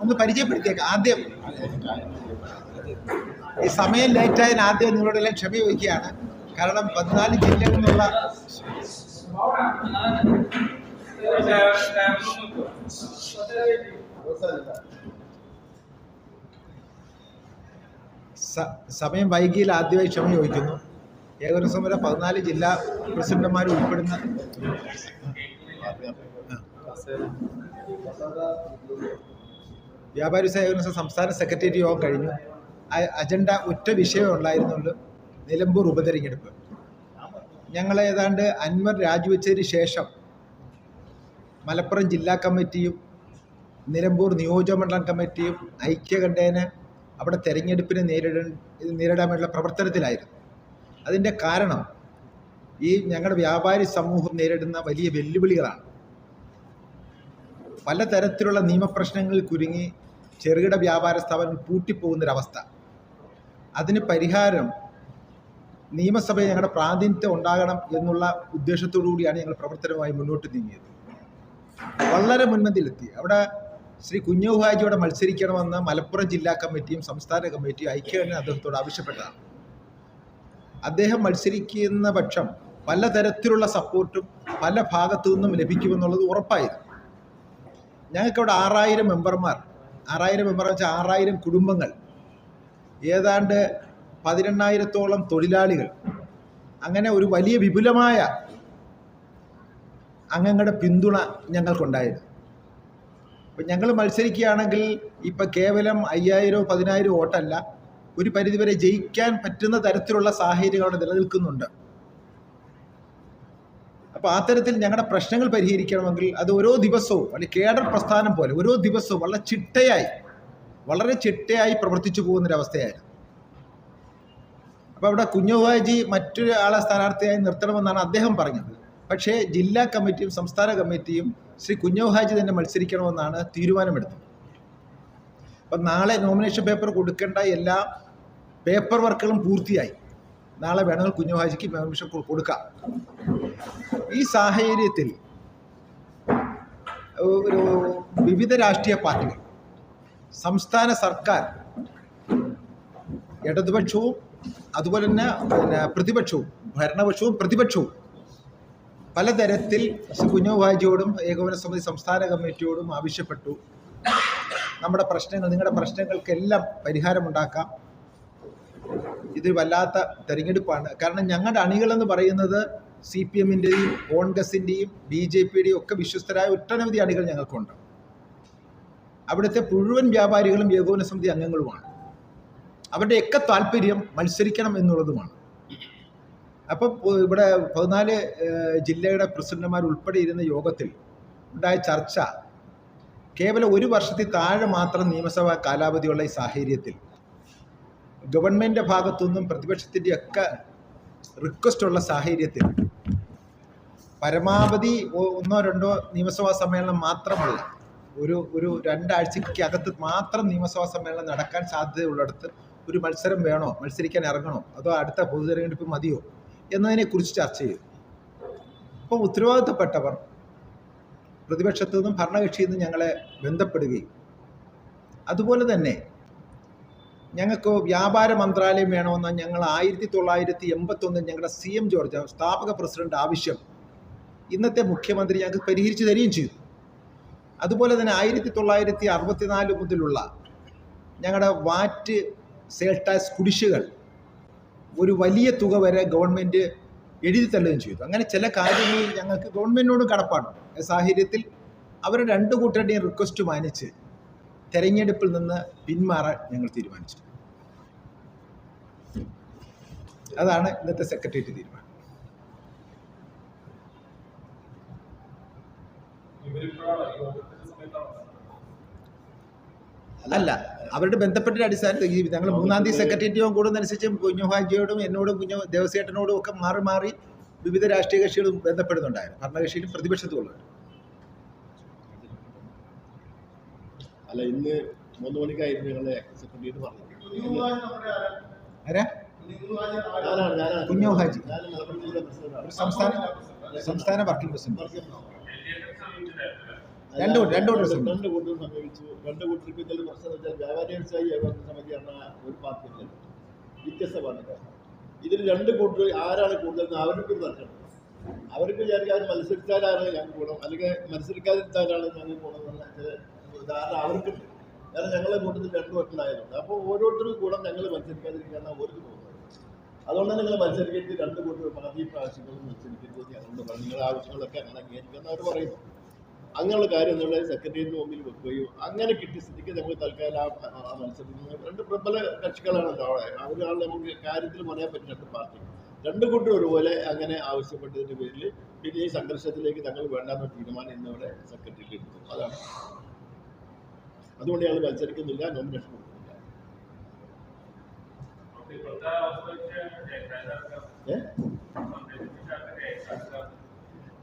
ഒന്ന് പരിചയപ്പെടുത്തിയേക്ക ആദ്യം. ഈ സമയം ലേറ്റായതിന് ആദ്യം നിങ്ങളോടെല്ലാം ക്ഷമ ചോദിക്കുകയാണ്. കാരണം പതിനാല് ജില്ലകളിൽ നിന്നുള്ള സ- സമയം വൈകിയിൽ ആദ്യമായി ക്ഷമ ചോദിക്കുന്നു. ഏകദിവസം സമരം? പതിനാല് ജില്ലാ പ്രസിഡന്റുമാർ ഉൾപ്പെടുന്ന വ്യാപാരി സഹകരണ സംസ്ഥാന സെക്രട്ടേറിയറ്റ് യോഗം കഴിഞ്ഞു. അജണ്ട ഒറ്റ വിഷയം ഉണ്ടായിരുന്നുള്ളൂ നിലമ്പൂർ ഉപതെരഞ്ഞെടുപ്പ്. ഞങ്ങൾ ഏതാണ്ട് അൻവർ രാജിവെച്ചതിന് ശേഷം മലപ്പുറം ജില്ലാ കമ്മിറ്റിയും നിലമ്പൂർ നിയോജകമണ്ഡലം കമ്മിറ്റിയും ഐക്യകണ്ഠേന അവിടെ തെരഞ്ഞെടുപ്പിനെ നേരിടാൻ നേരിടാൻ വേണ്ടിയുള്ള പ്രവർത്തനത്തിലായിരുന്നു. അതിന്റെ കാരണം ഈ ഞങ്ങളുടെ വ്യാപാരി സമൂഹം നേരിടുന്ന വലിയ വെല്ലുവിളികളാണ്. പലതരത്തിലുള്ള നിയമപ്രശ്നങ്ങളിൽ കുരുങ്ങി ചെറുകിട വ്യാപാര സ്ഥാപനങ്ങൾ പൂട്ടിപ്പോകുന്നൊരവസ്ഥ. അതിന് പരിഹാരം നിയമസഭയിൽ ഞങ്ങളുടെ പ്രാതിനിധ്യം ഉണ്ടാകണം എന്നുള്ള ഉദ്ദേശത്തോടു കൂടിയാണ് ഞങ്ങൾ പ്രവർത്തനവുമായി മുന്നോട്ട് നീങ്ങിയത്. വളരെ മുൻപന്തിയിലെത്തി. അവിടെ ശ്രീ കുഞ്ഞുഹാജിയോടെ മത്സരിക്കണമെന്ന് മലപ്പുറം ജില്ലാ കമ്മിറ്റിയും സംസ്ഥാന കമ്മിറ്റിയും ഐക്യകണ്ഠേന അദ്ദേഹത്തോട് ആവശ്യപ്പെട്ടതാണ്. അദ്ദേഹം മത്സരിക്കുന്ന പക്ഷം പലതരത്തിലുള്ള സപ്പോർട്ടും പല ഭാഗത്തു നിന്നും ലഭിക്കുമെന്നുള്ളത് ഉറപ്പായിരുന്നു. ഞങ്ങൾക്കവിടെ ആറായിരം മെമ്പർമാർ ആറായിരം മെമ്പർ വെച്ചാൽ ആറായിരം കുടുംബങ്ങൾ ഏതാണ്ട് പതിനെണ്ണായിരത്തോളം തൊഴിലാളികൾ. അങ്ങനെ ഒരു വലിയ വിപുലമായ അംഗങ്ങളുടെ പിന്തുണ ഞങ്ങൾക്കുണ്ടായിരുന്നു. അപ്പം ഞങ്ങൾ മത്സരിക്കുകയാണെങ്കിൽ ഇപ്പം കേവലം അയ്യായിരോ പതിനായിരോ വോട്ടല്ല ഒരു പരിധിവരെ ജയിക്കാൻ പറ്റുന്ന തരത്തിലുള്ള സാഹചര്യങ്ങൾ അവിടെ നിലനിൽക്കുന്നുണ്ട്. അപ്പോൾ ആ തരത്തിൽ ഞങ്ങളുടെ പ്രശ്നങ്ങൾ പരിഹരിക്കണമെങ്കിൽ അത് ഓരോ ദിവസവും അല്ലെങ്കിൽ കേഡർ പ്രസ്ഥാനം പോലെ ഓരോ ദിവസവും വളരെ ചിട്ടയായി വളരെ ചിട്ടയായി പ്രവർത്തിച്ചു പോകുന്നൊരവസ്ഥയായിരുന്നു. അപ്പോൾ അവിടെ കുഞ്ഞുവാജി മറ്റൊരാളെ സ്ഥാനാർത്ഥിയായി നിർത്തണമെന്നാണ് അദ്ദേഹം പറഞ്ഞത്. പക്ഷേ ജില്ലാ കമ്മിറ്റിയും സംസ്ഥാന കമ്മിറ്റിയും ശ്രീ കുഞ്ഞുഹാജി തന്നെ മത്സരിക്കണമെന്നാണ് തീരുമാനമെടുത്തത്. അപ്പം നാളെ നോമിനേഷൻ പേപ്പർ കൊടുക്കേണ്ട എല്ലാ പേപ്പർ വർക്കുകളും പൂർത്തിയായി. നാളെ വേണമെങ്കിൽ കുഞ്ഞുഹാജിക്ക് നോമിനേഷൻ കൊടുക്കാം. ഈ സാഹചര്യത്തിൽ ഒരു വിവിധ രാഷ്ട്രീയ പാർട്ടികൾ സംസ്ഥാന സർക്കാർ ഇടതുപക്ഷവും അതുപോലെ തന്നെ പിന്നെ പ്രതിപക്ഷവും ഭരണപക്ഷവും പ്രതിപക്ഷവും പലതരത്തിൽ ശ്രീ കുഞ്ഞുഭാജിയോടും ഏകോപന സമിതി സംസ്ഥാന കമ്മിറ്റിയോടും ആവശ്യപ്പെട്ടു. നമ്മുടെ പ്രശ്നങ്ങൾ നിങ്ങളുടെ പ്രശ്നങ്ങൾക്കെല്ലാം പരിഹാരമുണ്ടാക്കാം. ഇത് വല്ലാത്ത തെരഞ്ഞെടുപ്പാണ്. കാരണം ഞങ്ങളുടെ അണികളെന്ന് പറയുന്നത് സി പി എമ്മിന്റെയും കോൺഗ്രസിന്റെയും ബി ജെ പിയുടെയും ഒക്കെ വിശ്വസ്തരായ ഒട്ടനവധി അണികൾ ഞങ്ങൾക്കുണ്ട്. അവിടുത്തെ മുഴുവൻ വ്യാപാരികളും ഏകോപന സമിതി അംഗങ്ങളുമാണ്. അവരുടെയൊക്കെ താല്പര്യം മത്സരിക്കണം എന്നുള്ളതുമാണ്. അപ്പം ഇവിടെ പതിനാല് ജില്ലയുടെ പ്രസിഡന്റുമാർ ഉൾപ്പെടെ ഇരുന്ന യോഗത്തിൽ ഉണ്ടായ ചർച്ച കേവലം ഒരു വർഷത്തിൽ താഴെ മാത്രം നിയമസഭാ കാലാവധിയുള്ള ഈ സാഹചര്യത്തിൽ ഗവൺമെന്റ് ഭാഗത്തുനിന്നും പ്രതിപക്ഷത്തിന്റെ ഒക്കെ റിക്വസ്റ്റ് ഉള്ള സാഹചര്യത്തിൽ പരമാവധി ഒന്നോ രണ്ടോ നിയമസഭാ സമ്മേളനം മാത്രമല്ല ഒരു ഒരു രണ്ടാഴ്ചക്കകത്ത് മാത്രം നിയമസഭാ സമ്മേളനം നടക്കാൻ സാധ്യതയുള്ളിടത്ത് ഒരു മത്സരം വേണോ മത്സരിക്കാൻ ഇറങ്ങണോ അതോ അടുത്ത പൊതുതെരഞ്ഞെടുപ്പ് മതിയോ? എന്നതിനെക്കുറിച്ച് ചർച്ച ചെയ്തു. അപ്പോൾ ഉത്തരവാദിത്തപ്പെട്ടവർ പ്രതിപക്ഷത്തു നിന്നും ഭരണകക്ഷിയിൽ നിന്നും ഞങ്ങളെ ബന്ധപ്പെടുകയും അതുപോലെ തന്നെ ഞങ്ങൾക്ക് വ്യാപാര മന്ത്രാലയം വേണമെന്ന ഞങ്ങൾ ആയിരത്തി തൊള്ളായിരത്തി എൺപത്തൊന്നിൽ ഞങ്ങളുടെ സി എം ജോർജ് സ്ഥാപക പ്രസിഡന്റ് ആവശ്യം ഇന്നത്തെ മുഖ്യമന്ത്രി ഞങ്ങൾക്ക് പരിഹരിച്ചു തരികയും ചെയ്തു. അതുപോലെ തന്നെ ആയിരത്തി തൊള്ളായിരത്തി അറുപത്തിനാല് മുതലുള്ള ഞങ്ങളുടെ വാറ്റ് സെയിൽ ടാക്സ് കുടിശ്ശികൾ ഒരു വലിയ തുക വരെ ഗവൺമെന്റ് എഴുതി തള്ളുകയും ചെയ്തു. അങ്ങനെ ചില കാര്യങ്ങളിൽ ഞങ്ങൾക്ക് ഗവൺമെന്റിനോട് കടപ്പാടുണ്ട്. സാഹചര്യത്തിൽ അവർ രണ്ട് കൂട്ടരുടെയും റിക്വസ്റ്റ് മാനിച്ച് തെരഞ്ഞെടുപ്പിൽ നിന്ന് പിന്മാറാൻ ഞങ്ങൾ തീരുമാനിച്ചു അതാണ് ഇന്നത്തെ സെക്രട്ടേറിയറ്റ് തീരുമാനം. അല്ല അവരുടെ ബന്ധപ്പെട്ട അടിസ്ഥാനത്തിൽ ഈ ഞങ്ങൾ മൂന്നാം തീയതി സെക്രട്ടേറിയറ്റ് കൂടുന്നതനുസരിച്ച് കുഞ്ഞുഹാജിയോടും എന്നോടും കുഞ്ഞു ദേവസ്വേട്ടനോടും ഒക്കെ മാറി മാറി വിവിധ രാഷ്ട്രീയ കക്ഷികളും ബന്ധപ്പെടുന്നുണ്ടായിരുന്നു. ഭരണകക്ഷിയിലും പ്രതിപക്ഷത്തുമുള്ളവർ അല്ല ഇന്ന് മൂന്ന് മണിക്കായിരുന്നു ഞങ്ങളെ സെക്രട്ടേറിയറ്റ് പറഞ്ഞത്. ആരാ? കുഞ്ഞു ഹാജി. സംസ്ഥാന സംസ്ഥാന വർക്കിംഗ് പ്രസിഡന്റ്. രണ്ട് രണ്ട് കൂട്ടർ രണ്ട് കൂട്ടരും സമീപിച്ചു രണ്ട് കൂട്ടർക്ക് ഇതിൽ പ്രശ്നം വെച്ചാൽ വ്യാപാരി വ്യവസായി ഏകോപന സമിതി എന്ന ഒരു പാർട്ടി വ്യത്യസ്തമാണ് ഇതിൽ രണ്ട് കൂട്ടർ ആരാണ് കൂടുതൽ എന്ന് അവർക്ക് തർക്കം. അവർക്ക് വിചാരിക്കാൻ മത്സരിച്ചാലാണ് ഞങ്ങൾക്ക് ഗുണം അല്ലെങ്കിൽ മത്സരിക്കാതിരുത്താലാണ് ഞങ്ങൾക്ക് ഗുണം എന്നുള്ള ചില ധാരണ അവർക്കുണ്ട്. കാരണം ഞങ്ങളെ കൂട്ടത്തിൽ രണ്ട് കൂട്ടത്തിലായതുകൊണ്ട് അപ്പോൾ ഓരോരുത്തർക്കും ഗുണം ഞങ്ങൾ മത്സരിക്കാതിരിക്കാനാണ് അവർക്ക് തോന്നുന്നത് അതുകൊണ്ട് നിങ്ങൾ മത്സരിക്കരുത് രണ്ട് കൂട്ടർ പാർട്ടി പ്രാവശ്യങ്ങളും മത്സരിക്കരുത് പറഞ്ഞു. നിങ്ങളുടെ ആവശ്യങ്ങളൊക്കെ അങ്ങനെ അംഗീകരിക്കുമെന്ന് അവർ പറയുന്നു. അങ്ങനെയുള്ള കാര്യം എന്നുള്ളത് സെക്രട്ടേറിയറ്റിന് മുമ്പിൽ വെക്കുകയും അങ്ങനെ കിട്ടിയ സ്ഥിതിക്ക് നമ്മൾ തൽക്കാലം ആ മത്സരത്തിൽ രണ്ട് പ്രബല കക്ഷികളാണ് അവിടെ. അവരാണ് നമുക്ക് കാര്യത്തിൽ പറയാൻ പറ്റും രണ്ട് പാർട്ടി. രണ്ട് കൂട്ടരും ഒരുപോലെ അങ്ങനെ ആവശ്യപ്പെട്ടതിന്റെ പേരിൽ പിന്നെ ഈ സംഘർഷത്തിലേക്ക് തങ്ങൾ വേണ്ടാന്ന തീരുമാനം ഇന്നിവിടെ സെക്രട്ടറിയിൽ എടുത്തു. അതാണ്. അതുകൊണ്ട് ഞങ്ങൾ മത്സരിക്കുന്നില്ല നോമിനേഷൻ കൊടുക്കുന്നില്ല. ഏ?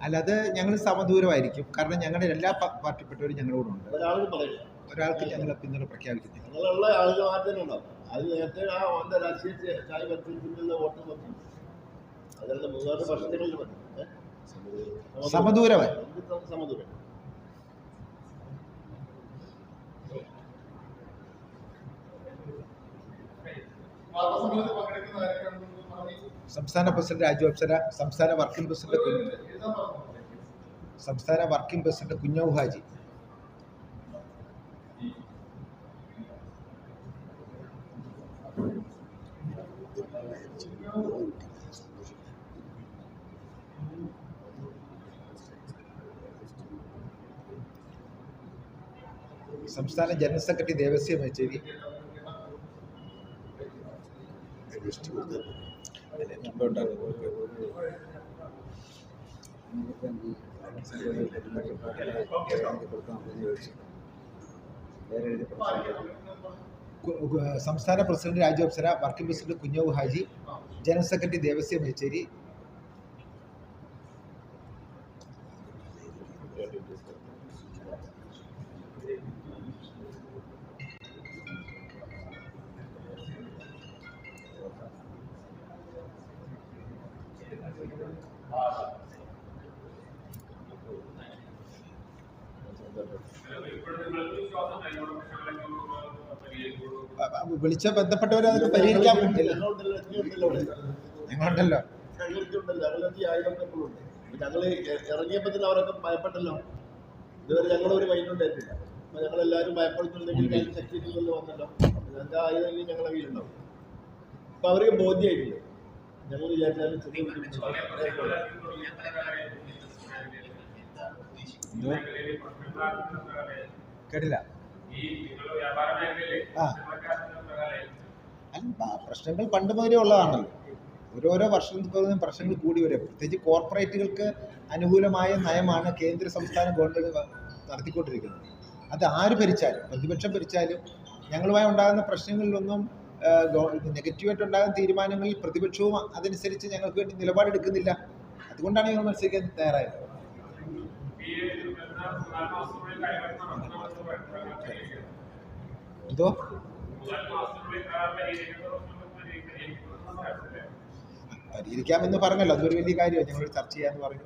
അല്ല അത് ഞങ്ങൾ സമദൂരമായിരിക്കും. കാരണം ഞങ്ങളുടെ എല്ലാ പാർട്ടിപ്പെട്ടവരും ഞങ്ങളോട് ഉണ്ട്. ഒരാൾക്ക് ഞങ്ങൾ പിന്തുണ പ്രഖ്യാപിക്കുന്നില്ല ആളുകൾ അത് നേരത്തെ ആ വന്ന രാഷ്ട്രീയ ചായ മത്സരത്തിലുള്ള വോട്ട് മതി. അതല്ല മൂന്നാറ് വർഷങ്ങളിൽ മതി. സമദൂരമായി. സമദൂരം. സംസ്ഥാന പ്രസിഡന്റ് രാജു അപ്സര സംസ്ഥാന വർക്കിംഗ് പ്രസിഡന്റ് സംസ്ഥാന വർക്കിംഗ് പ്രസിഡന്റ് കുഞ്ഞൌ ഹാജി. സംസ്ഥാന ജനറൽ സെക്രട്ടറി ദേവസ്യ മേച്ചേരി കു- കു- സംസ്ഥാന president Raju Apsara working president Kunjav Haji general secretary Devasya Mecheri വിളിച്ച ബന്ധപ്പെട്ടവരെ അതൊക്കെ പരിഹരിക്കാൻ പറ്റില്ല. ഞങ്ങളുണ്ടല്ലോ ഞങ്ങൾ ഇറങ്ങിയപ്പോൾ തന്നെ അവരൊക്കെ ഭയപ്പെട്ടല്ലോ. ഇതുവരെ ഒരു മൈൻഡുണ്ടായിട്ടില്ല അപ്പൊ ഞങ്ങളെല്ലാവരും ഭയപ്പെടുന്നുണ്ടെങ്കിൽ ഞങ്ങൾക്ക് ശക്തിയില്ലല്ലോ വന്നല്ലോ. ഞങ്ങൾക്ക് ആയുധമെങ്കിൽ ഞങ്ങളുടെ കയ്യിലുണ്ടാവും. അപ്പൊ അവർക്ക് ബോധ്യമായിട്ടില്ല ഞങ്ങൾ വിചാരിച്ചാലും ചെറിയ ബുദ്ധിമുട്ടുണ്ടാവും. എന്തോ? കേട്ടില്ല. ആ. പ്രശ്നങ്ങൾ പണ്ട് മുതലേ ഉള്ളതാണല്ലോ. ഓരോരോ തോറും പ്രശ്നങ്ങൾ കൂടി വരും പ്രത്യേകിച്ച് കോർപ്പറേറ്റുകൾക്ക് അനുകൂലമായ നയമാണ് കേന്ദ്ര സംസ്ഥാന ഗവൺമെന്റ് നടത്തിക്കൊണ്ടിരിക്കുന്നത്. അത് ആര് ഭരിച്ചാലും പ്രതിപക്ഷം ഭരിച്ചാലും ഞങ്ങളുമായി ഉണ്ടാകുന്ന പ്രശ്നങ്ങളിലൊന്നും നെഗറ്റീവായിട്ട് ഉണ്ടാകുന്ന തീരുമാനങ്ങളിൽ പ്രതിപക്ഷവും അതനുസരിച്ച് ഞങ്ങൾക്ക് വേണ്ടി നിലപാടെടുക്കുന്നില്ല. അതുകൊണ്ടാണ് ഞങ്ങൾ മത്സരിക്കാൻ തയ്യാറായത്. എന്തോ? പരിഹരിക്കാമെന്ന് പറഞ്ഞല്ലോ. അതൊരു വലിയ കാര്യമാണ് ഞങ്ങൾ ചർച്ച ചെയ്യാന്ന് പറഞ്ഞു.